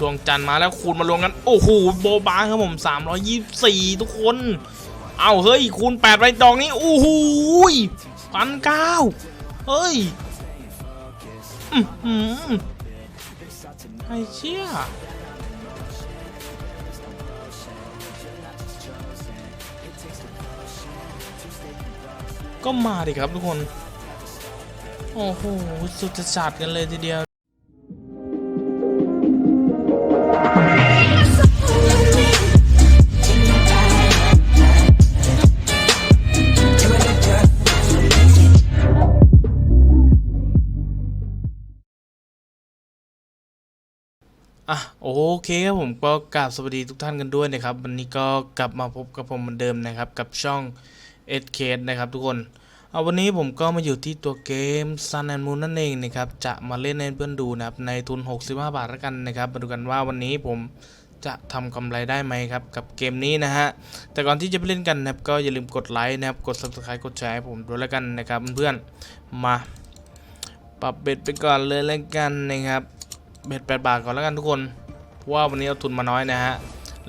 ดวงจันทร์มาแล้วคูณมารวมกัน โอ้โหโบบาครับผม 324 ทุกคน เอาเฮ้ย คูณ8ไปดอกนี้ โอ้โหพันเก้าเฮ้ยอือหือไอ้เชี่ยก็มาดิครับทุกคน โอ้โห สุดจะจัดกันเลยทีเดียว อะโอเคครับผมก็กราบสวัสดีทุกท่านกันด้วยนะครับ วันนี้ก็กลับมาพบกับผมเหมือนเดิมนะครับ กับช่องเอ็ดเคนะครับทุกคนเอาวันนี้ผมก็มาอยู่ที่ตัวเกม Sun and Moon นั่นเองนะครับ จะมาเล่นให้เพื่อนดูนะครับ ในทุน 65 บาทล้วกันนะครับ มาดูกันว่าวันนี้ผมจะทำกำไรได้ไหมครับ กับเกมนี้นะฮะ แต่ก่อนที่จะไปเล่นกันนะครับ ก็อย่าลืมกดไลค์นะครับ กด subscribe กดแชร์ให้ผมด้วยล้วกันนะครับเพื่อนๆมาปรับเบ็ดไปก่อนเลยแล้วกันนะครับ เบ็ดแปดบาทก่อนแล้วกันทุกคนเพราะว่าวันนี้เอาทุนมาน้อยนะฮะ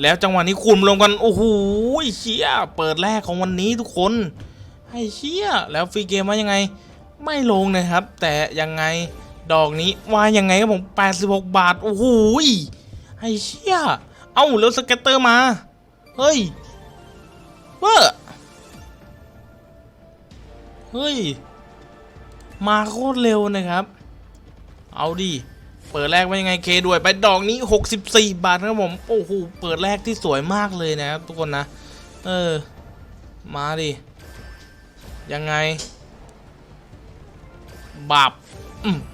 แล้วจังหวะนี้คูณรวมกัน โอ้โหเชี่ยเปิดแรกของวันนี้ทุกคนไอ้เชี่ยแล้วฟรีเกมว่ายังไง ไม่ลงนะครับ แต่ยังไงดอกนี้ว่ายังไงครับผม 86 บาท โอ้โหไอ้เชี่ยเอ้าแล้วสเก็ตเตอร์มา เฮ้ยเวอร์เฮ้ย มาโคตรเร็วนะครับ เอาดิ เปิดแรกว่ายังไงเคด้วยไปดอกนี้ 64 บาทครับผม โอ้โห เปิดแรกที่สวยมากเลยนะครับทุกคนนะ เออ มาดิ ยังไง บาป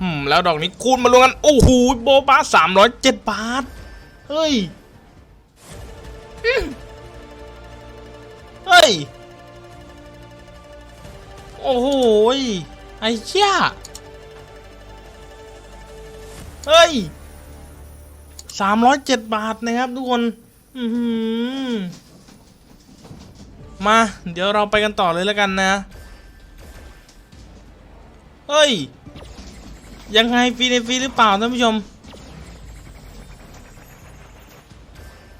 อืมแล้วดอกนี้คูณมารวมกัน โอ้โห โบบา307บาท เฮ้ย เฮ้ย โอ้โห ไอ้เชี่ย เฮ้ยสามร้อยเจ็ดบาทนะครับทุกคนมา เดี๋ยวเราไปกันต่อเลยแล้วกันนะ เฮ้ย ยังไงฟรีในฟรีหรือเปล่าท่านผู้ชม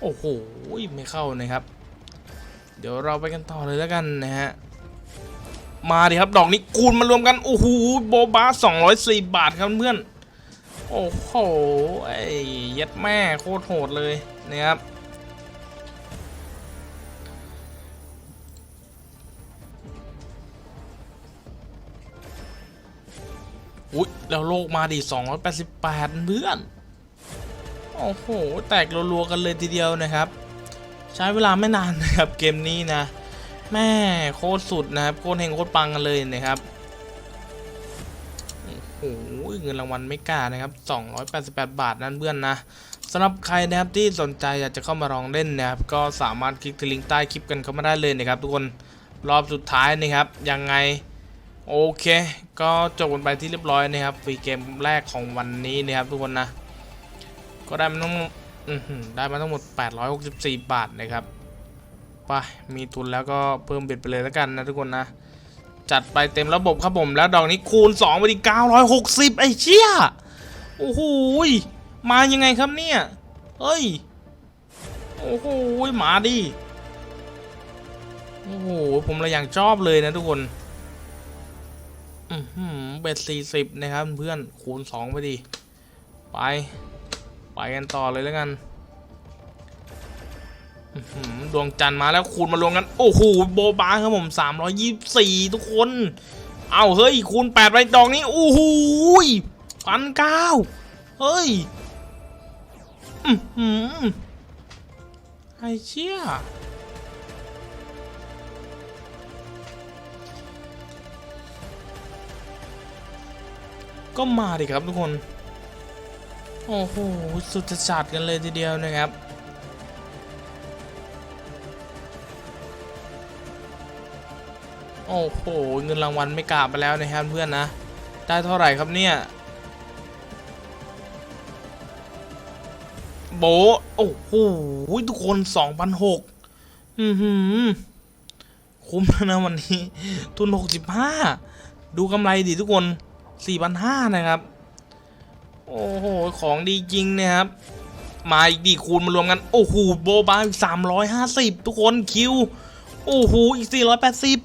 โอ้โห ไม่เข้านะครับ เดี๋ยวเราไปกันต่อเลยแล้วกันนะฮะ มาดิครับ ดอกนี้คูณมารวมกัน โอ้โห โบบา204บาทครับเพื่อน โอ้โห ไอ้ย็ดแม่โคตรโหดเลยนะครับอุ๊ย แล้วโลกมาดิ288 เพื่อน โอ้โห แตกรัวๆกันเลยทีเดียวนะครับ ใช้เวลาไม่นานนะครับเกมนี้นะ แม่โคตรสุดนะครับ โคตรเฮงโคตรปังกันเลยนะครับ เงินรางวัลไม่กล้านะครับ 288 บาทนั่นเพื่อนนะสำหรับใครนะครับที่สนใจอยากจะเข้ามาลองเล่นนะครับก็สามารถคลิกที่ลิงก์ใต้คลิปกันเข้ามาได้เลยนะครับทุกคนรอบสุดท้ายนะครับยังไงโอเค ก็จบกันไปที่เรียบร้อยนะครับฟรีเกมแรกของวันนี้นะครับทุกคนนะ ก็ได้มาทั้งหมดอื้อหือได้มาทั้งหมด 864 บาทนะครับไปมีทุนแล้วก็เพิ่มเบ็ดไปเลยแล้วกันนะทุกคนนะ จัดไปเต็มระบบครับผมแล้วดอกนี้คูณ2ไปดิ960 ไอ้เชี่ยโอ้โหมายังไงครับเนี่ยเฮ้ยโอ้โหมาดิโอ้โหผมเลยอย่างชอบเลยนะทุกคนอือหือเบ็ด40นะครับเพื่อนคูณ2ไปดิไป ไปกันต่อเลยแล้วกัน ดวงจันทร์มาแล้วคูณมารวมกัน โอ้โหโบบาครับผม324ทุกคน เอาเฮ้ย คูณ8ไปดอกนี้ โอ้โหพันเก้าเฮ้ยอือหือไอ้เชี่ยก็มาดิครับทุกคน โอ้โห สุดจัดกันเลยทีเดียวนะครับ โอ้โห เงินรางวัลไม่กล้าไปแล้วนะครับเพื่อนนะ ได้เท่าไหร่ครับเนี่ย โบะโอ้โห ทุกคน2,006อือหือ คุ้มแล้วนะวันนี้ ทุน65ดูกำไรดิทุกคน4,500นะครับ โอ้โห ของดีจริงนะครับ มาอีกดีคูณมารวมกัน โอ้โห โบบาอีกสามร้อยห้าสิบทุกคนคิว โอ้โห อีกสี่ร้อยแปดสิบ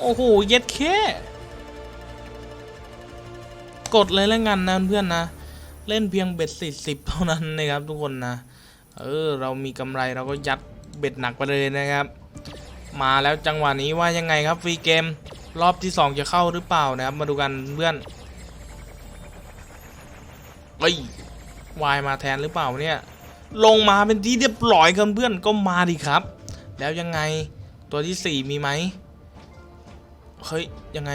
โอ้โห เย็ดแค่กดเลยแล้วกันนะเพื่อนนะ เล่นเพียงเบ็ดสี่สิบเท่านั้นนะครับทุกคนนะ เออ เรามีกำไรเราก็ยัดเบ็ดหนักไปเลยนะครับ มาแล้วจังหวะนี้ว่ายังไงครับฟรีเกมรอบที่2จะเข้าหรือเปล่านะครับ มาดูกันเพื่อนเฮ้ยวายมาแทนหรือเปล่าเนี่ย ลงมาเป็นที่เรียบร้อยกันเพื่อนก็มาดิครับ แล้วยังไงตัวที่4มีไหม เฮ้ย ยังไง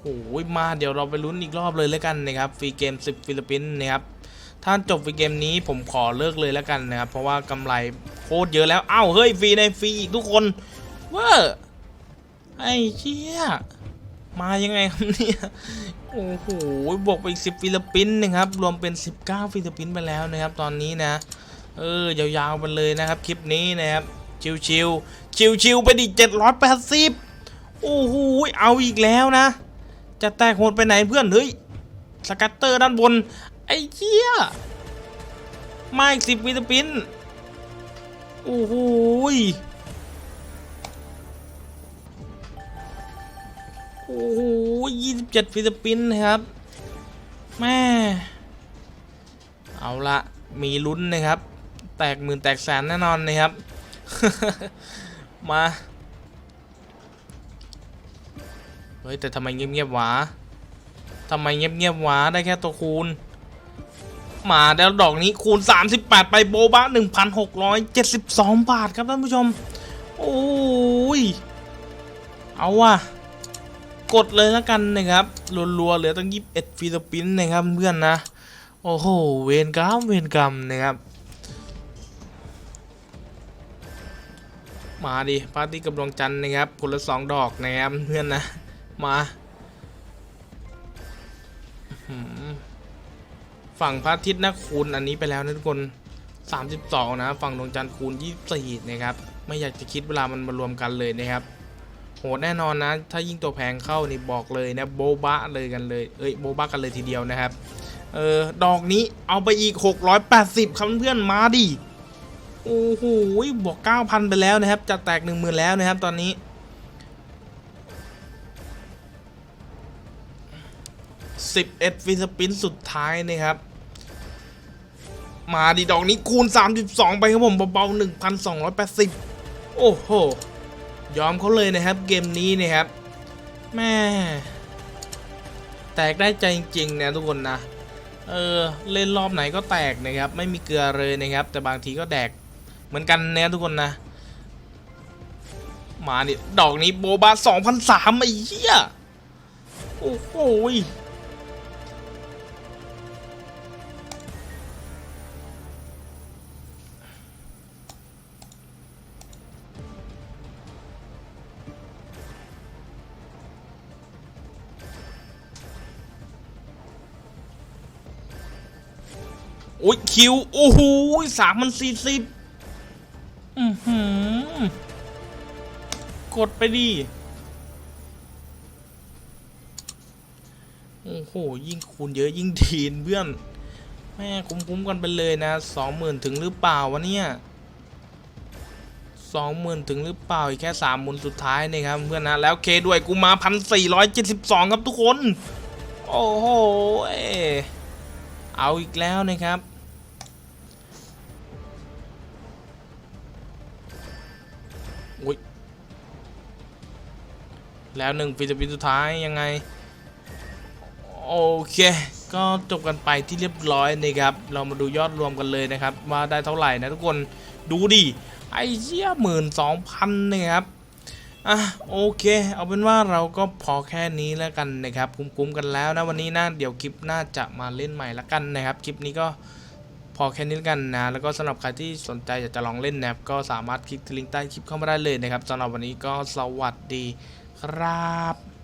โอ้โหมาเดี๋ยวเราไปลุ้นอีกรอบเลยแล้วกันนะครับฟรีเกม 10 ฟิลิปปินส์นะครับถ้าจบฟรีเกมนี้ผมขอเลิกเลยแล้วกันนะครับ เพราะว่ากำไรโคตรเยอะแล้วเอ้าเฮ้ยฟรีในฟรีอีกทุกคนเว้อไอ้เชี่ยมายังไงครับเนี่ยโอ้โหบวกไปอีก10 ฟิลิปปินส์นะครับ รวมเป็น 19 ฟิลิปปินส์ไปแล้วนะครับ ตอนนี้นะ เออยาวๆไปเลยนะครับ คลิปนี้นะครับ ชิวๆชิวๆไปดิ780 โอ้โหเอาอีกแล้วนะ จะแตกโหดไปไหนเพื่อนเฮ้ยสกัตเตอร์ด้านบน ไอ้เหี้ยมาอีกสิบฟิลิปปินโอ้โหโอ้โหยี่สิบเจ็ดฟิลิปปินส์นะครับแม่เอาละมีลุ้นนะครับ แตกหมื่นแตกแสนแน่นอนนะครับ มา ฮ้ยแต่ทำไมเงียบๆวะทำไมเงียบๆวะได้แค่ตัวคูณ มาแล้วดอกนี้คูณ 38 ไปโบบะ1,672 บาทครับท่านผู้ชม โอ้ย เอาว่ะ กดเลยแล้วกันนะครับรัวๆเหลือตั้ง21ฟิลิปปินส์นะครับเพื่อนนะ โอ้โห เวรกรรมเวรกรรมนะครับมาดิปาร์ตี้กับดวงจันทร์นะครับคนละสองดอกนะครับเพื่อนนะ มาฝั่งพระอาทิตย์นะคูณอันนี้ไปแล้วนะทุกคน 32 นะ ฝั่งดวงจันทร์คูณ 24 นะครับ ไม่อยากจะคิดเวลามันมารวมกันเลยนะครับ โหแน่นอนนะ ถ้ายิ่งตัวแพงเข้านี่บอกเลยนะโบบะเลยกันเลย เอ้ยโบบะกันเลยทีเดียวนะครับ เออดอกนี้เอาไปอีก 680 ครับเพื่อนมาดิ โอ้โหบวก9,000 ไปแล้วนะครับ จะแตก 10,000 แล้วนะครับตอนนี้ 11ฟิสปินสุดท้ายนะครับ มาดีดอกนี้คูณ 32 ไปครับผมเบาๆ1,280 โอ้โห ยอมเขาเลยนะครับเกมนี้นะครับแม่แตกได้ใจจริงๆนะทุกคนนะ เออเล่นรอบไหนก็แตกนะครับ ไม่มีเกลือเลยนะครับ แต่บางทีก็แดกเหมือนกันนะทุกคนนะ มาดิดอกนี้โบบา2,003ไอ้เหี้ย โอ้โห อ้ยคิว โอ้โหสามพันสี่สิบอือหือกดไปดิโอ้โห ยิ่งคูณเยอะยิ่งทีนเพื่อน แม่คุ้มๆกันไปเลยนะสองหมื่นถึงหรือเปล่าวะเนี่ยสองหมื่นถึงหรือเปล่า อีกแค่สามหมุนสุดท้ายนะครับเพื่อนนะ แล้วเคด้วยกูมาพันสี่ร้อยเจ็ดสิบสองครับทุกคน โอ้โห เอ้เอาอีกแล้วนะครับ อุ้ยแล้วหนึ่งฟิลิปปินส์สุดท้ายยังไง โอเค ก็จบกันไปที่เรียบร้อยนะครับ เรามาดูยอดรวมกันเลยนะครับ ว่าได้เท่าไหร่นะทุกคนดูดิ ไอ้เชี่ยหมื่นสองพันนะครับอะโอเค เอาเป็นว่าเราก็พอแค่นี้แล้วกันนะครับ คุ้มๆกันแล้วนะวันนี้นะเดี๋ยวคลิปหน้าจะมาเล่นใหม่ละกันนะครับคลิปนี้ก็ พอแค่นี้กันนะ แล้วก็สำหรับใครที่สนใจอยากจะลองเล่นนะครับก็สามารถคลิกลิงก์ใต้คลิปเข้ามาได้เลยนะครับสำหรับวันนี้ก็สวัสดีครับ